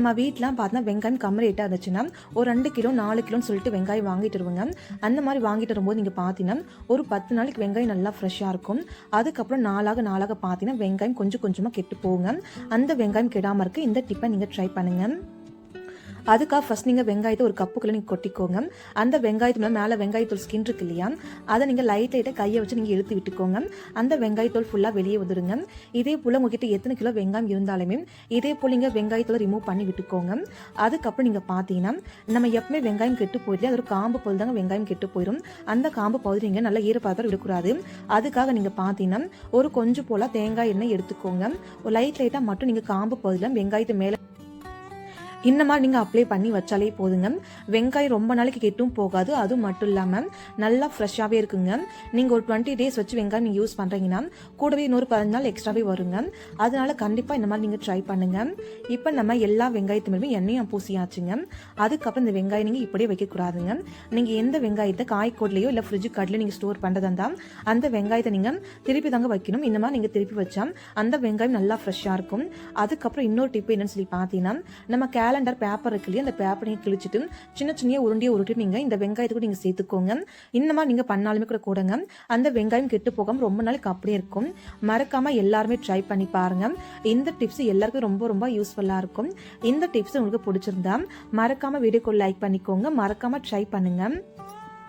நம்ம வீட்டில் பார்த்தா வெங்காயம் கம்மி ரேட்டாக இருந்துச்சுன்னா ஒரு ரெண்டு கிலோ நாலு கிலோன்னு சொல்லிட்டு வெங்காயம் வாங்கிட்டு வருவாங்க. அந்த மாதிரி வாங்கிட்டு வரும்போது நீங்கள் பார்த்தீங்கன்னா ஒரு பத்து நாளைக்கு வெங்காயம் நல்லா ஃப்ரெஷ்ஷாக இருக்கும். அதுக்கப்புறம் நாளாக நாளாக பார்த்தீங்கன்னா வெங்காயம் கொஞ்சம் கொஞ்சமாக கெட்டு போகுங்க. அந்த வெங்காயம் கெடாமல் இருக்க இந்த டிப்பை நீங்கள் ட்ரை பண்ணுங்கள் அதுக்காக ஃபர்ஸ்ட் நீங்கள் வெங்காயத்தை ஒரு கப்புக்குள்ள நீங்கள் கொட்டிக்கோங்க. அந்த வெங்காயத்து மேலே மேலே வெங்காயத்தூள் ஸ்கின் இருக்கு இல்லையா? அதை நீங்கள் லைட் லைட்டாக கையை வச்சு நீங்கள் இழுத்து விட்டுக்கோங்க. அந்த வெங்காயத்தூள் ஃபுல்லாக வெளியே வந்துடுங்க இதே போல் உங்ககிட்ட எத்தனை கிலோ வெங்காயம் இருந்தாலுமே இதே போல் நீங்கள் வெங்காயத்தூள் ரிமூவ் பண்ணி விட்டுக்கோங்க. அதுக்கப்புறம் நீங்கள் பார்த்தீங்கன்னா நம்ம எப்பவுமே வெங்காயம் கெட்டு போயிடுது. அது ஒரு காம்பு பகுதி தாங்க வெங்காயம் கெட்டு போயிடும் அந்த காம்பு பகுதி நீங்கள் நல்லா ஈரப்பதத்தோட விடக்கூடாது. அதுக்காக நீங்கள் பார்த்தீங்கன்னா ஒரு கொஞ்சம் போல் தேங்காய் எண்ணெய் எடுத்துக்கோங்க. ஒரு லைட் லைட்டாக மட்டும் நீங்கள் காம்பு பகுதியில் வெங்காயத்து மேலே இந்த மாதிரி நீங்கள் அப்ளை பண்ணி வச்சாலே போதுங்க. வெங்காயம் ரொம்ப நாளைக்கு கெட்டும் போகாது. அது மட்டும் இல்லாமல் நல்லா ஃப்ரெஷ்ஷாகவே இருக்குங்க. நீங்கள் ஒரு டுவெண்ட்டி டேஸ் வச்சு வெங்காயம் நீங்கள் யூஸ் பண்ணுறீங்கன்னா கூடவே இன்னொரு பதினஞ்சு நாள் எக்ஸ்ட்ராவே வருங்க. அதனால கண்டிப்பாக இந்த மாதிரி நீங்கள் ட்ரை பண்ணுங்க. இப்போ நம்ம எல்லா வெங்காயத்துமே எண்ணெயும் பூசியாச்சுங்க. அதுக்கப்புறம் இந்த வெங்காயம் நீங்கள் இப்படியே வைக்கக்கூடாதுங்க நீங்கள் எந்த வெங்காயத்தை காய்கோட்லையோ இல்லை ஃப்ரிட்ஜு கார்டிலையோ நீங்கள் ஸ்டோர் பண்ணுறதா இருந்தால் அந்த வெங்காயத்தை நீங்கள் திருப்பி தாங்க வைக்கணும். இந்த மாதிரி நீங்கள் திருப்பி வச்சா அந்த வெங்காயம் நல்லா ஃப்ரெஷ்ஷாக இருக்கும். அதுக்கப்புறம் இன்னொரு டிப் என்னன்னு சொல்லி பார்த்தீங்கன்னா நம்ம கேலண்டர் பேப்பர் இருக்கு இல்லையா அந்த பேப்பர் நீங்கள் கிழிச்சிட்டு சின்ன சின்ன உருண்டியை உருட்டி நீங்கள் இந்த வெங்காயத்துக்கு நீங்கள் சேர்த்துக்கோங்க. இந்த மாதிரி நீங்கள் பண்ணாலுமே கூட கூடங்க. அந்த வெங்காயம் கெட்டு போகாமல் ரொம்ப நாளைக்கு அப்படியே இருக்கும். மறக்காமல் எல்லாருமே ட்ரை பண்ணி பாருங்கள் இந்த டிப்ஸ் எல்லாருக்கும் ரொம்ப ரொம்ப யூஸ்ஃபுல்லாக இருக்கும். இந்த டிப்ஸ் உங்களுக்கு பிடிச்சிருந்தா மறக்காமல் வீடியோக்கு லைக் பண்ணிக்கோங்க. மறக்காமல் ட்ரை பண்ணுங்கள்